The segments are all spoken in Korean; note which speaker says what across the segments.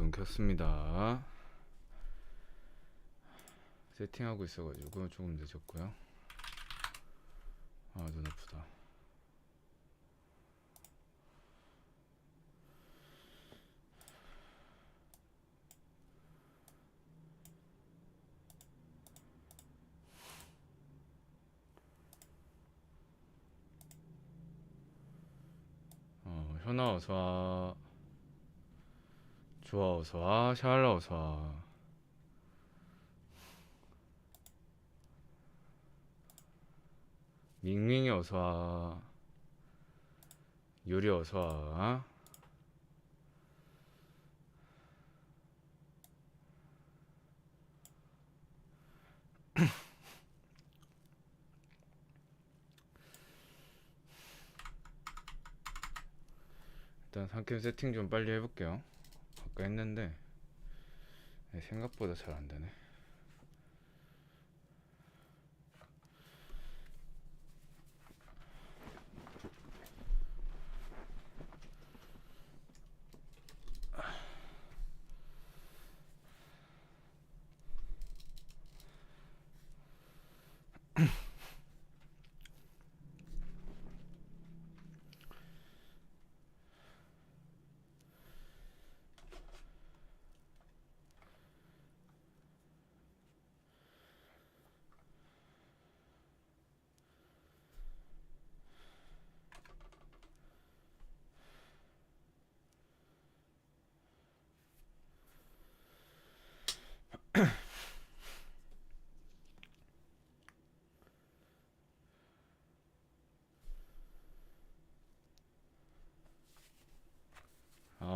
Speaker 1: 방송 켰습니다. 세팅하고 있어가지고 조금 늦었고요. 아 눈 아프다. 어, 현아 어서 와. 좋아 어서와. 샬라 어서와. 밍밍이 어서와. 유리 어서와. 일단 상캠 세팅 좀 빨리 해볼게요. 아까 했는데 네, 생각보다 잘 안 되네.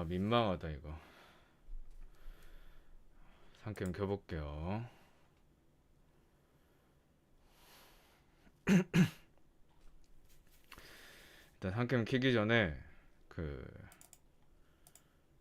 Speaker 1: 아 민망하다 이거. 상캠 켜볼게요. 일단 상캠 키기 전에 그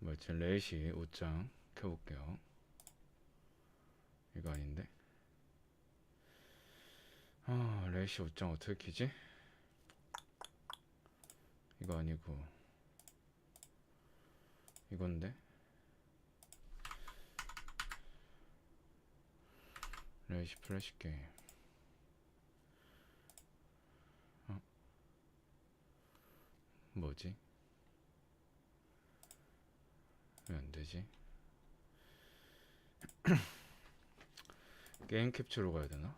Speaker 1: 뭐였지 레이시 옷장 켜볼게요. 이거 아닌데? 아 레이시 옷장 어떻게 키지? 이거 아니고 이건데? 레이시 플래시 게임 어? 뭐지? 왜 안되지? 게임 캡처로 가야 되나?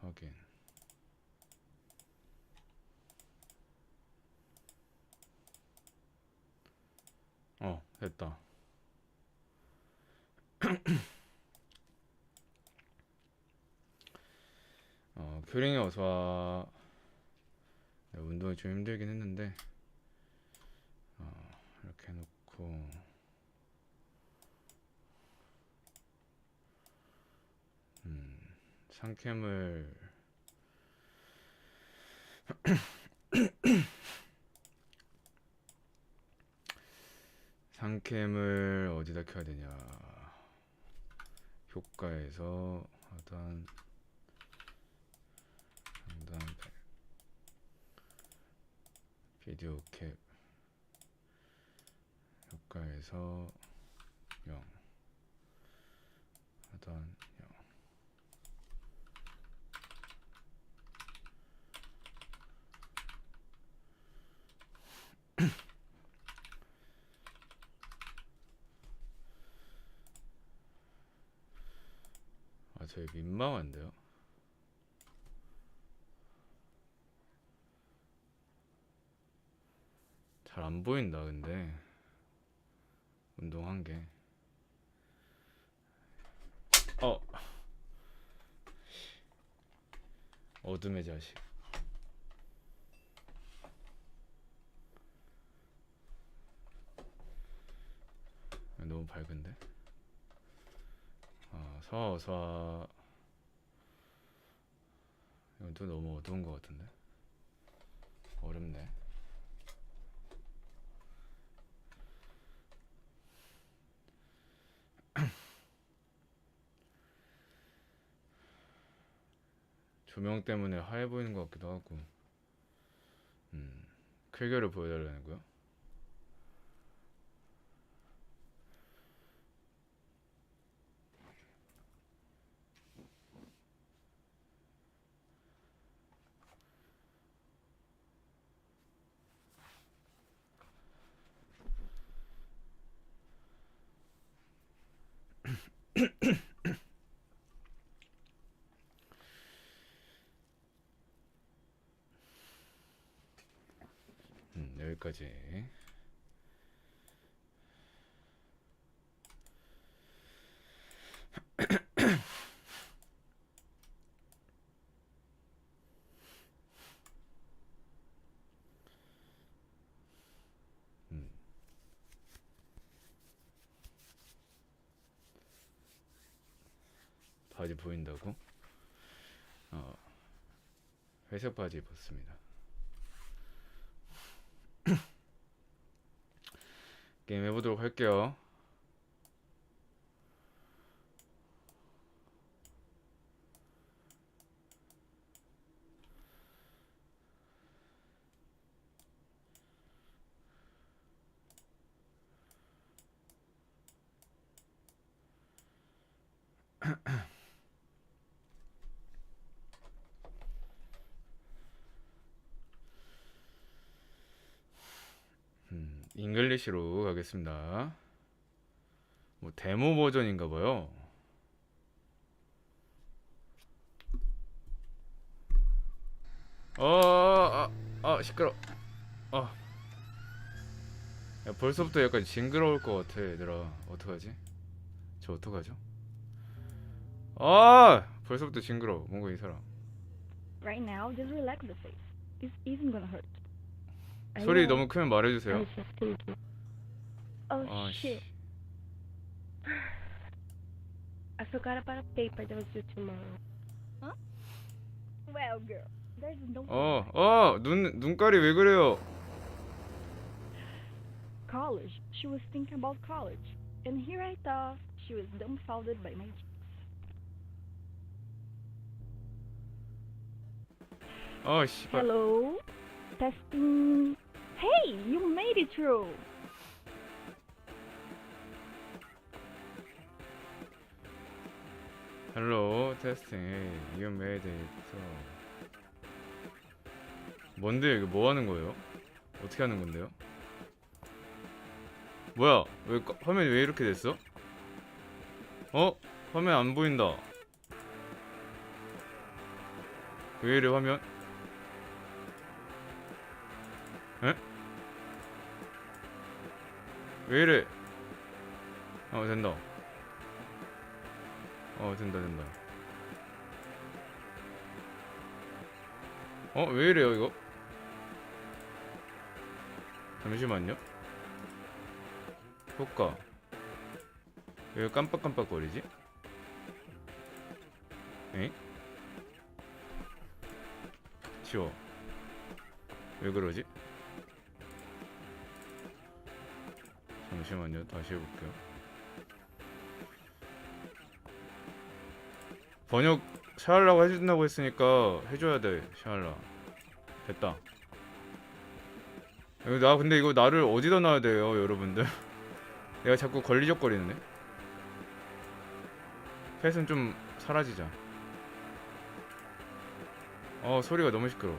Speaker 1: 확인 어 됐다. 어 큐링이 어서와. 네, 운동이 좀 힘들긴 했는데 어 이렇게 해놓고. 음 상캠을 상캠을 어디다 켜야 되냐? 효과에서 하단 상단 배- 비디오 캡. 효과에서 0 하단 0 민망한데요? 잘 안 보인다, 근데. 운동한 게. 어. 어둠의 자식. 너무 밝은데? 아, 서, 서. 또 너무 어두운 것 같은데? 어렵네. 조명 때문에 하얘 보이는 것 같기도 하고. 음, 클결을 보여달라는 거요? 여기까지. 음. 바지 보인다고? 어, 회색 바지 입었습니다. 게임 해보도록 할게요. 음, 잉글리시로 가겠습니다. 뭐 데모 버전인가 봐요. 어, 아, 아, 시끄러. 아, 야, 벌써부터 약간 징그러울 것 같아, 얘들아. 어떡하지? 저 어떡하죠? 아, 벌써부터 징그러워. 뭔가 이 사람.
Speaker 2: Right now, just relax the face. This isn't gonna hurt.
Speaker 1: 소리. 너무 크면 말해주세요.
Speaker 2: I was just thinking. Oh
Speaker 1: 아,
Speaker 2: shit!
Speaker 1: 씨.
Speaker 2: I forgot about a paper that was due tomorrow. Huh? Well, girl, there's no
Speaker 1: 어, 어, 눈 눈깔이 왜 그래요?
Speaker 2: college. She was thinking about college, and here I thought she was dumbfounded by my jokes.
Speaker 1: 어, 씨발.
Speaker 2: Hello, testing. Hey, you made it through.
Speaker 1: 헬로 테스팅 이거 메이드 있어 뭔데 이거 뭐 하는 거예요? 어떻게 하는 건데요? 뭐야 왜 까- 화면이 왜 이렇게 됐어? 어? 화면 안 보인다 왜 이래 화면? 에? 왜 이래 어 된다 어 된다 된다. 어 왜 이래요 이거? 잠시만요. 효과. 왜 깜빡깜빡 거리지? 에? 지워. 왜 그러지? 잠시만요 다시 해볼게요 번역 샤알라고 해준다고 했으니까 해줘야 돼 샤알라. 됐다. 나 근데 이거 나를 어디다 놔야 돼요 여러분들? 내가 자꾸 걸리적거리는데? 펫은 좀 사라지자. 어 소리가 너무 시끄러 어?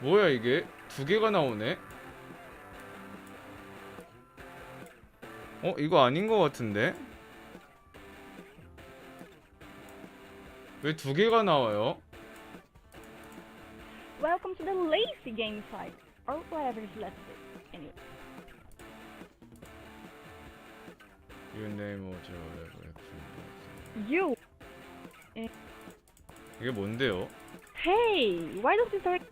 Speaker 1: 뭐야 이게 두 개가 나오네 어 이거 아닌 것 같은데 왜 두 개가 나와요?
Speaker 2: Welcome to the lazy game site, or whatever is left of it. Anyway,
Speaker 1: Your name was
Speaker 2: you.
Speaker 1: 이게 뭔데요?
Speaker 2: Hey, why don't you start?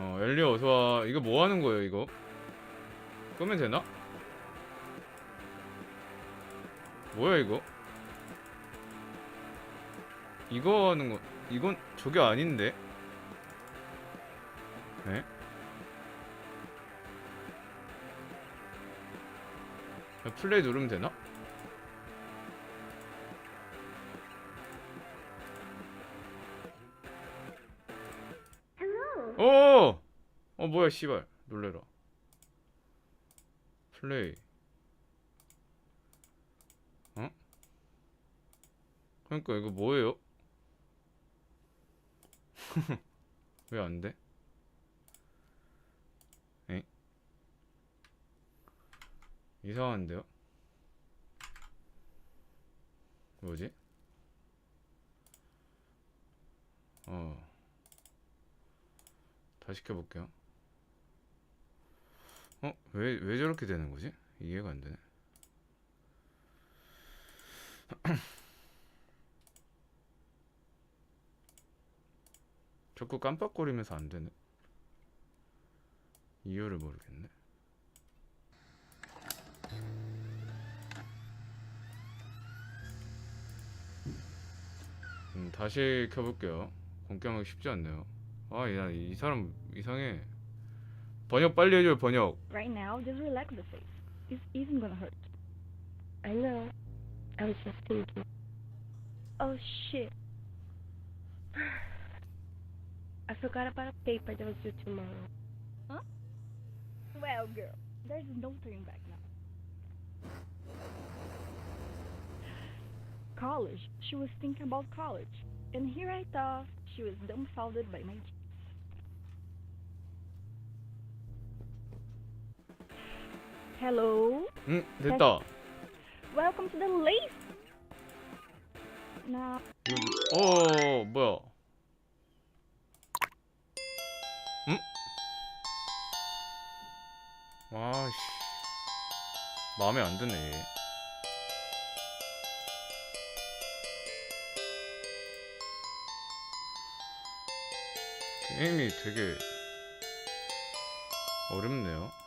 Speaker 1: 어 엘리 어서와 이거 뭐 하는 거예요 이거? 끄면 되나? 뭐야 이거? 이거 하는 거 이건 저게 아닌데? 네? 그냥 플레이 누르면 되나? 어 뭐야 씨발 놀래라 플레이 어? 그러니까 이거 뭐예요? 왜 안 돼? 에? 이상한데요? 뭐지? 어. 다시 켜볼게요. 어? 왜, 왜 저렇게 되는 거지? 이해가 안 되네. 자꾸 깜빡거리면서 안 되네. 이유를 모르겠네. 음, 다시 켜볼게요. 공개하기 쉽지 않네요. 아, 야, 이 사람 이상해. 번역 빨리 해줘요, 번역.
Speaker 2: Right now, just relax the face. This isn't gonna hurt. I know. I was just thinking. Oh shit. I forgot about a paper that was due tomorrow. Huh? Well, girl, there's no turning back now. College. She was thinking about college. And here I thought she was dumbfounded by my Hello?
Speaker 1: 응, 됐다.
Speaker 2: Welcome to the. Now,
Speaker 1: 이거, 어, 뭐야? 응? 아씨, 마음에 안 드네. 얘. 게임이 되게 어렵네요.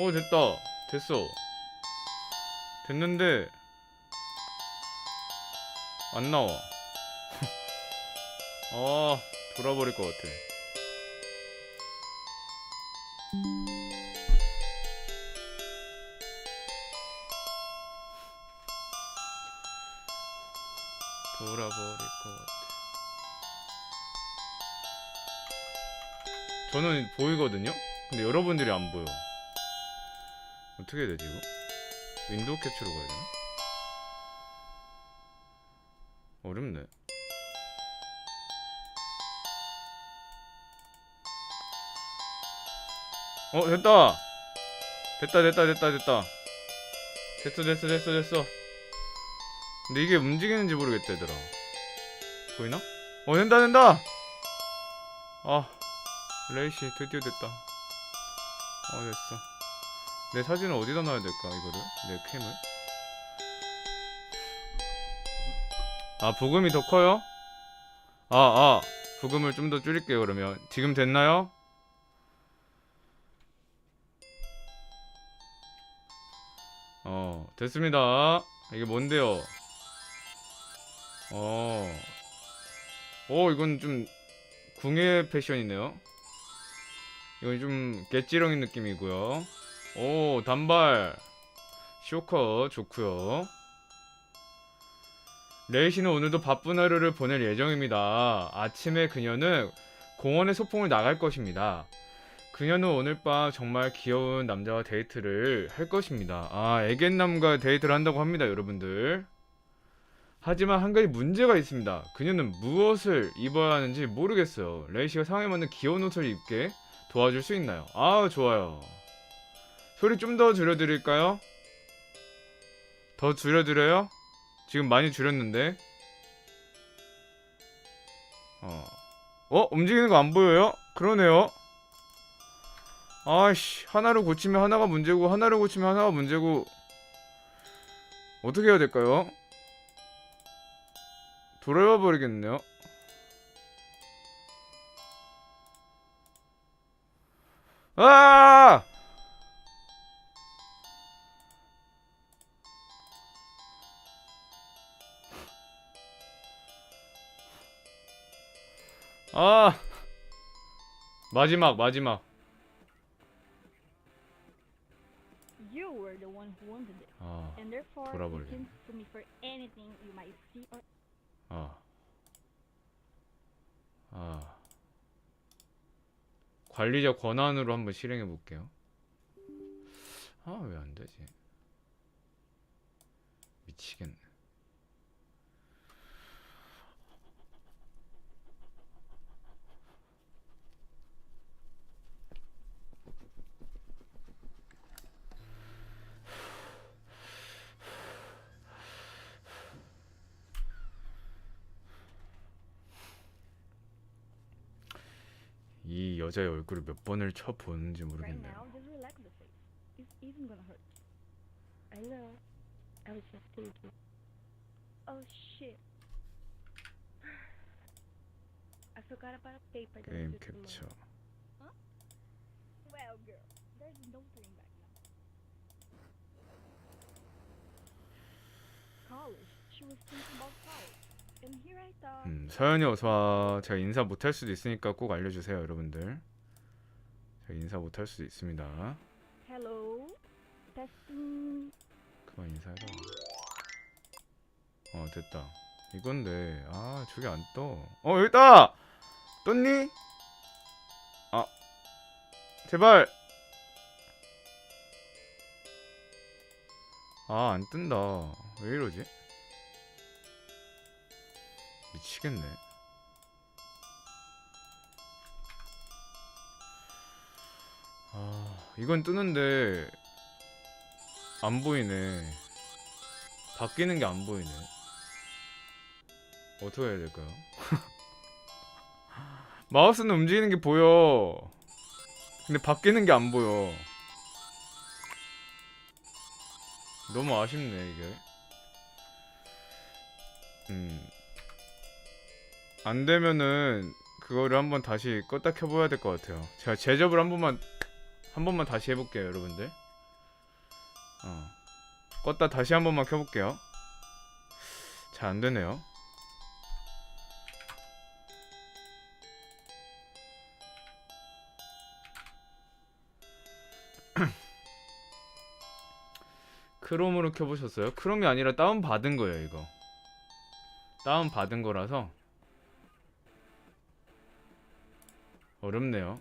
Speaker 1: 어 됐다. 됐어. 됐는데 안 나와. 아 돌아버릴 것 같아. 돌아버릴 것 같아. 저는 보이거든요? 근데 여러분들이 안 보여 어떻게 해야 되지 이거? 윈도우 캡처로 가야 되나? 어렵네. 어 됐다! 됐다 됐다 됐다 됐다. 됐어 됐어 됐어 됐어. 근데 이게 움직이는지 모르겠다 얘들아. 보이나? 어 된다 된다! 아 레이시 드디어 됐다. 어 됐어 내 사진을 어디다 놔야 될까 이거를? 내 캠을? 아 부금이 더 커요? 아아 부금을 좀 더 줄일게요 그러면. 지금 됐나요? 어 됐습니다. 이게 뭔데요? 어. 오 이건 좀 궁예 패션이네요. 이건 좀 개찌렁이 느낌이고요 오 단발. 쇼커 좋고요. 레이시는 오늘도 바쁜 하루를 보낼 예정입니다. 아침에 그녀는 공원에 소풍을 나갈 것입니다. 그녀는 오늘 밤 정말 귀여운 남자와 데이트를 할 것입니다. 아 애견남과 데이트를 한다고 합니다 여러분들. 하지만 한 가지 문제가 있습니다. 그녀는 무엇을 입어야 하는지 모르겠어요. 레이시가 상황에 맞는 귀여운 옷을 입게 도와줄 수 있나요? 아 좋아요 소리 좀 더 줄여드릴까요? 더 줄여드려요? 지금 많이 줄였는데. 어. 어? 움직이는 거 안 보여요? 그러네요. 아씨, 하나를 고치면 하나가 문제고, 하나를 고치면 하나가 문제고. 어떻게 해야 될까요? 돌아와 버리겠네요. 아! 아 마지막 마지막
Speaker 2: you were the one who wanted it.
Speaker 1: 아, 돌아버리네.
Speaker 2: or
Speaker 1: 아, 아. 관리자 권한으로 한번 실행해 볼게요. 아, 왜 안 되지? 미치겠네. 이 여자의 얼굴을 몇 번을 쳐 보는지
Speaker 2: Right
Speaker 1: 모르겠네요.
Speaker 2: Oh
Speaker 1: 게임 캡처.
Speaker 2: tomorrow. Well, girl, there's no turning back now. College. She was thinking about college.
Speaker 1: 음, 서연이 어서와. 제가 인사 못할 수도 있으니까 꼭 알려주세요, 여러분들. 제가 인사 못할 수도 있습니다.
Speaker 2: Hello.
Speaker 1: 그만 인사해라. 어 됐다. 이건데 아 저기 안 떠. 어 여기다. 떴니? 아 제발. 아 안 뜬다. 왜 이러지? 미치겠네. 아 이건 뜨는데 안 보이네. 바뀌는 게 안 보이네. 어떻게 해야 될까요? 마우스는 움직이는 게 보여. 근데 바뀌는 게 안 보여. 너무 아쉽네, 이게. 음. 안 되면은 그거를 한번 다시 껐다 켜봐야 될 것 같아요. 제가 제접을 한 번만 한 번만 다시 해볼게요, 여러분들. 어. 껐다 다시 한 번만 켜볼게요. 잘 안 되네요. 크롬으로 켜보셨어요? 크롬이 아니라 다운 받은 거예요, 이거. 다운 받은 거라서 어렵네요.